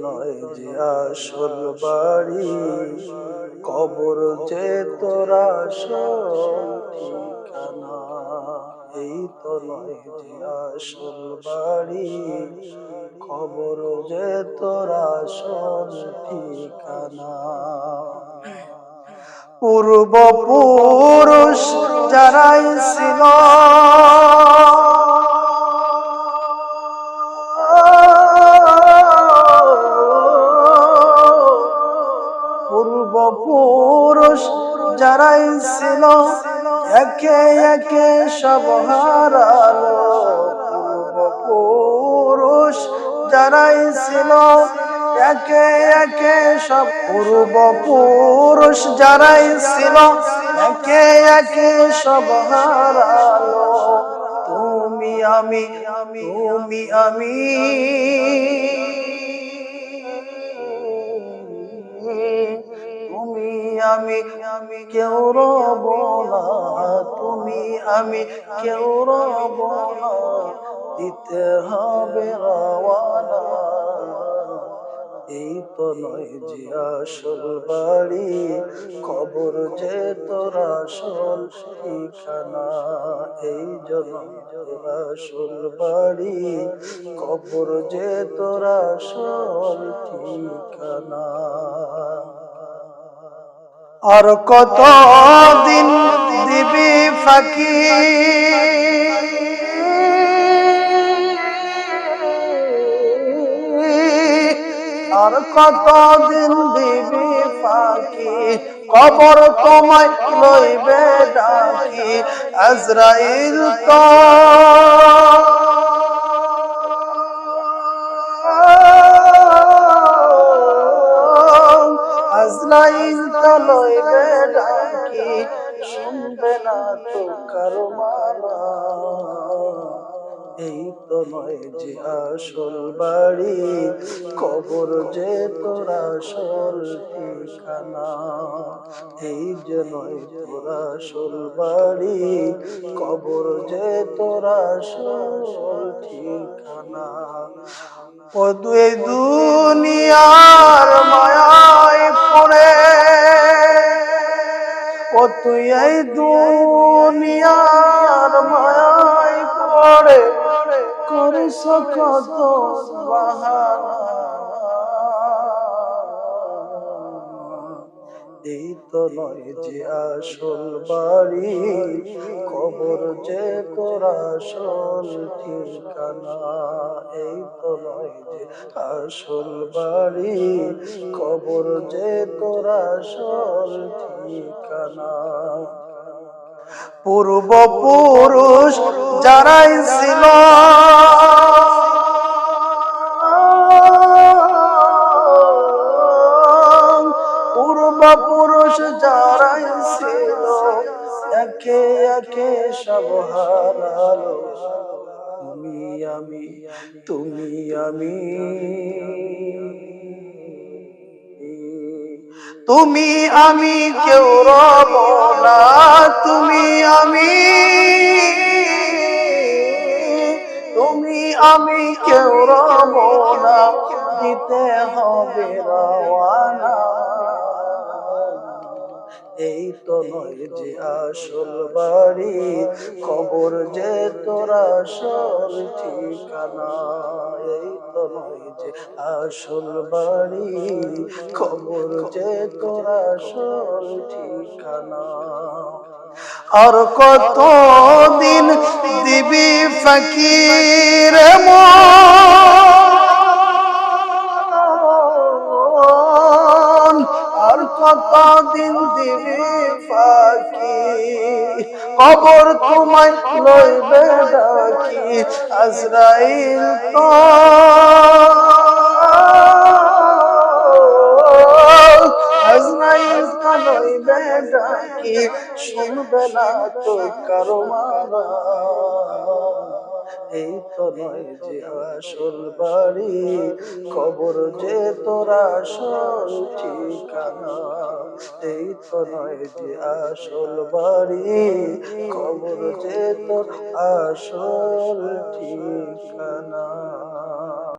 নয় যে আসল বাড়ি, কবর যে তোরা ঠিকানা এই তো নয় যে আসল বাড়ি, কবর যে তোরা ঠিকানা পূর্ব পুরুষ যারাই ছিল পূর্বপুরুষ যারাই ছিল, একে একে সব হারালো। পূর্বপুরুষ যারাই ছিল, একে একে সব পূর্বপুরুষ যারাই ছিল, একে একে সব হারালো। তুমি আমি তুমি আমি। আমি আমি কেউ রব না, তুমি আমি কেউ রব না। দিতে হবে রওয়ানা, এই তো নয় যে আসল বাড়ি খবর যে তোর আসল ঠিকানা। এই জন্য আসল বাড়ি খবর যে তোর আসল ঠিকানা। আর কত দিন দিবি ফাঁকি? আর কত দিন দিবি ফাঁকি? কবর তোমায় লইবে ডাকি, আজরাইল তো আজরাইল তো লইবে ডাকি, শুনবে না তো কারও এই তো নয় যে আসল বাড়ি, কবর যে তোর আসল ঠিকানা। এই যে নয় তোর আসল বাড়ি, কবর যে তোর আসল ঠিকানা। দুই দুনিয়ার মায়ায় তুই এই দুনিয়ার মায়ায় পড়ে করিস কত এই তো নয় যে আসল বাড়ি, কবর যে তোর আসল ঠিকানা। এই তো নয় যে আসল বাড়ি, কবর যে তোর আসল পূর্ব পুরুষ যারাই ছিল পূর্ব পুরুষ যারাই ছিল, একে একে সব হারালো। তুমি আমি তুমি আমি। তুমি আমি কেউ রব না, তুমি আমি। তুমি আমি কেউ রব না, দিতে হবে রওয়ানা। এই তো নয় যে আসল বাড়ি খবর যে তোর আসল ঠিকানা। এই তো নয় যে আসল বাড়ি খবর যে তোর আসল ঠিকানা। আর কত দিন দিবি ফকির মন আর কত দিন দিবি ফাঁকি? কবর তোমায় লইবে ডাকি, আজরাইল তো। আজরাইল তো লইবে ডাকি, শুনবে না তো কারও মারা। এই তো নয় যে আসল বাড়ি খবর যে তোরা আসল ঠিকানা। এই তো নয় যে আসল বাড়ি খবর যে তোর আসল ঠিকানা।